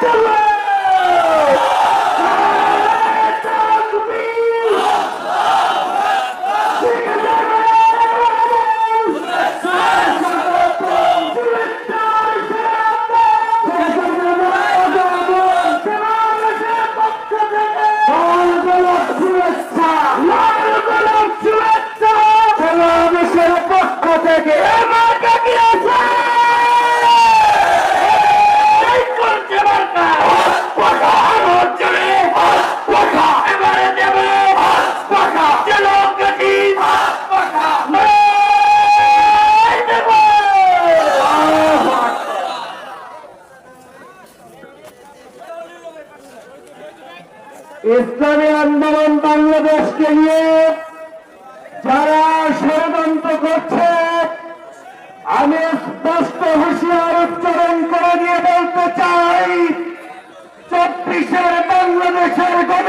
বাংলাদেশের ইসলামী আন্দোলন বাংলাদেশকে নিয়ে যারা ষড়যন্ত্র করছে, আমি স্পষ্ট হুঁশিয়ার উচ্চারণ করে নিয়ে বলতে চাই, চব্বিশের বাংলাদেশের গণ